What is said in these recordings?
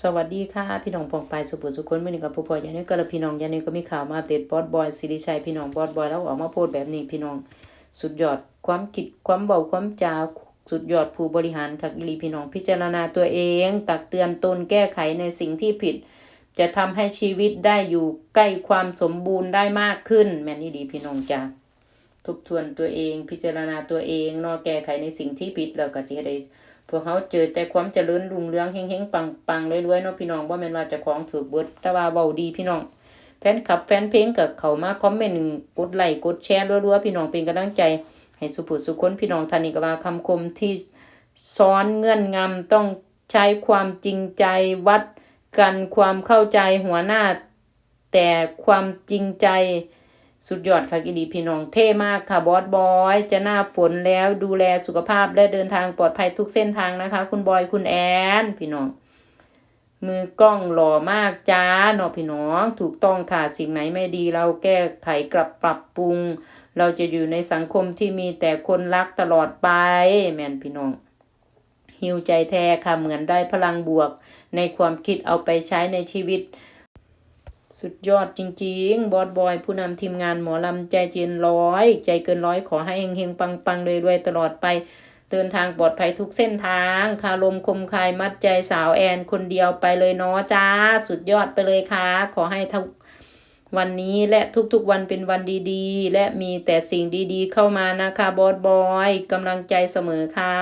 สวัสดีค่ะ พี่น้องปองปายสุภุสุคนเมื่อนี้กับผู้พ่อยันนี่ก็ละพี่น้องยันนี่ก็มีข่าวมาอัปเดบอสบอยสิริชัยพี่น้องบอสบอยแล้วออกมาโพสต์แบบนี้พี่น้องสุดยอดความคิดความเบาความจาสุดยอดผู้บริหารคักอีหลีพี่น้องพิจารณาตัวเอง ตักเตือนตนแก้ไขในสิ่งที่ผิด จะทำให้ชีวิตได้อยู่ใกล้ความสมบูรณ์ได้มากขึ้น แม่นอี่ดีพี่น้องจ้า ทบทวนตัวเอง พิจารณาตัวเองนอแก้ไขในสิ่งที่ผิดแล้วก็จะได้พวกเขาเจอแต่ความเจริญรุ่งเรืองเฮงๆปังๆรวยๆเนาะพี่น้องบ่าแม่นว่าจะของถูกเบิดแต่ว่าเว้าดีพี่น้อง แฟนคลับแฟนเพลงกับเขามาคอมเมนต์กดไลค์กดแชร์รัวๆพี่น้องเป็นกำลังใจ ให้สุภุสุคนพี่น้องท่านนี้ก็ว่าคำคมที่ซ้อนเงื่อนงำต้องใช้ความจริงใจวัดกันความเข้าใจหัวหน้า แต่ความจริงใจ สุดยอดค่ะกิดีพี่น้องเท่มากค่ะบอสบอย จะหน้าฝนแล้วดูแลสุขภาพและเดินทางปลอดภัยทุกเส้นทางนะคะ คุณบอยคุณแอนพี่น้อง มือกล้องหล่อมากจ้าเนาะพี่น้อง ถูกต้องค่ะสิ่งไหนไม่ดีเราแก้ไขกลับปรับปรุง เราจะอยู่ในสังคมที่มีแต่คนรักตลอดไปแมนพี่น้องหิวใจแท้ค่ะเหมือนได้พลังบวก ในความคิดเอาไปใช้ในชีวิต สุดยอดจริง ๆ บอสบอย ผู้นำทีมงานหมอลำใจเจนร้อย ใจเกินร้อยขอให้เฮงๆปังๆรวยๆตลอดไป เดินทางปลอดภัยทุกเส้นทางคาลมคมคายมัดใจสาวแอนคนเดียวไปเลยเนาะจ้า สุดยอดไปเลยค่ะ ขอให้ทุกวันนี้และทุกๆวันเป็นวันดีๆ และมีแต่สิ่งดีๆ เข้ามานะคะบอสบอยกำลังใจเสมอค่ะ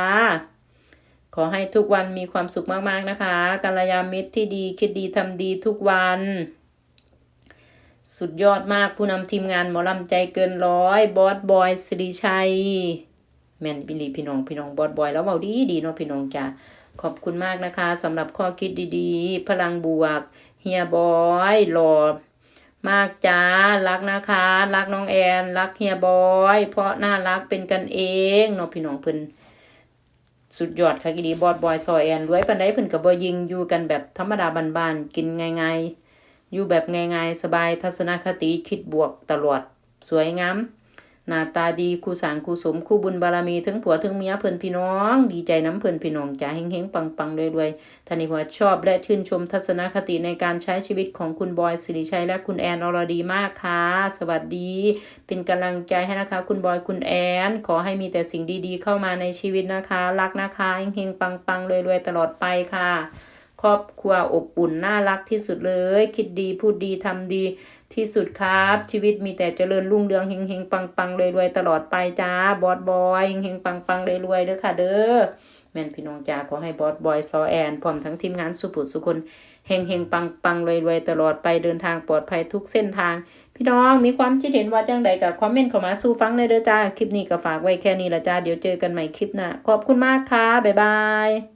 ขอให้ทุกวันมีความสุขมากๆนะคะกัลยาณมิตรที่ดีคิดดีทำดีทุกวัน สุดยอดมากผู้นำทีมงานหมอลำใจเกินร้อยบอสบอยสิริชัย แมนบิลีพี่น้องพี่น้องบอสบอยแล้วเบาดีดีเนาะพี่น้องจ้าขอบคุณมากนะคะสำหรับข้อคิดดีๆ พลังบวก เฮียบอยหล่อมากจ้ารักนะคะ รักน้องแอน รักเฮียบอย เพราะน่ารักเป็นกันเองเนาะพี่น้องเพิ่นสุดยอดค่ะกีดีบอสบอยซอยแอนรวยปันได้เพิ่นก็บ่ยิงอยู่กันแบบธรรมดาบานๆกินง่ายๆ อยู่แบบง่ายๆ สบายทัศนคติคิดบวกตลอด สวยงามหน้าตาดีคู่สางคู่สมคู่บุญบารมีถึงผัวถึงเมียเพิ่อนพี่น้อง ดีใจน้ำเพิ่อนพี่น้องจ้าเฮงๆ ปังๆรวยๆท่านนี้ว่าชอบและชื่นชมทัศนคติในการใช้ชีวิตของคุณบอยสิริชัยและคุณแอนอรดีมากค่ะ สวัสดี เป็นกำลังใจให้นะคะ คุณบอยคุณแอน ขอให้มีแต่สิ่งดีๆ เข้ามาในชีวิตนะคะ รักนะคะเฮงๆปังๆรวยๆตลอดไปค่ะ ครอบครัวอบอุ่นน่ารักที่สุดเลย คิดดีพูดดีทำดีที่สุดครับ ชีวิตมีแต่เจริญรุ่งเรืองเฮงเฮงปังปังรวยรวยๆตลอดไปจ้าบอสบอยเฮงเฮงปังปังรวยรวยๆเด้อค่ะ เด้อแม่นพี่น้องจ้าขอให้บอสบอยซอแอนพร้อมทั้งทีมงานสุภุสุคนเฮงเฮงปังปังรวยรวยๆตลอดไปเดินทางปลอดภัยทุกเส้นทาง พี่น้องมีความคิดเห็นว่าจังใดกับคอมเมนต์เข้ามาสู่ฟังเลยเด้อจ้าคลิปนี้ก็ฝากไว้แค่นี้ละจ้าเดี๋ยวเจอกันใหม่คลิปหน้าขอบคุณมากค่ะบ๊ายบาย